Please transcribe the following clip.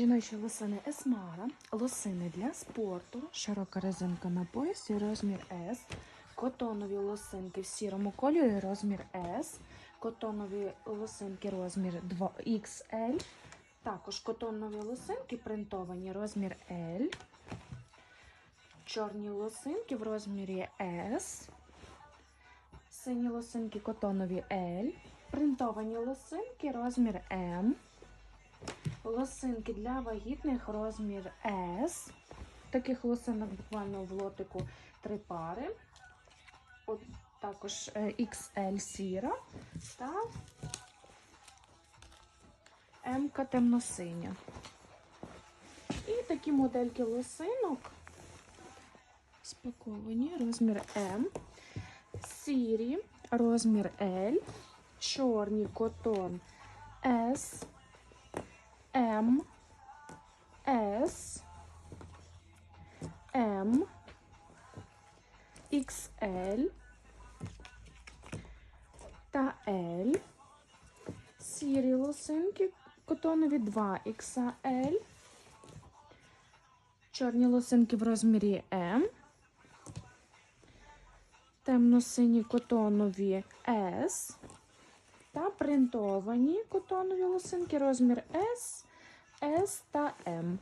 Жіночі лосини Есмара, лосини для спорту, широка резинка на поясі, розмір S, котонові лосинки в сірому кольорі, розмір S, котонові лосинки розмір 2XL, також котонові лосинки принтовані розмір L, чорні лосинки в розмірі S, сині лосинки котонові L, принтовані лосинки розмір M. Лосинки для вагітних розмір S. Таких лосинок буквально в лотику три пари. От також е, XL сіра та М темно-синя. І такі модельки лосинок спаковані, розмір М, сірі, розмір L, чорні котон S. М, С, М, XL та L. Сірі лосинки котонові 2XL. Чорні лосинки в розмірі М. Темно-сині котонові S та принтовані котонові лосинки розмір S, S та M.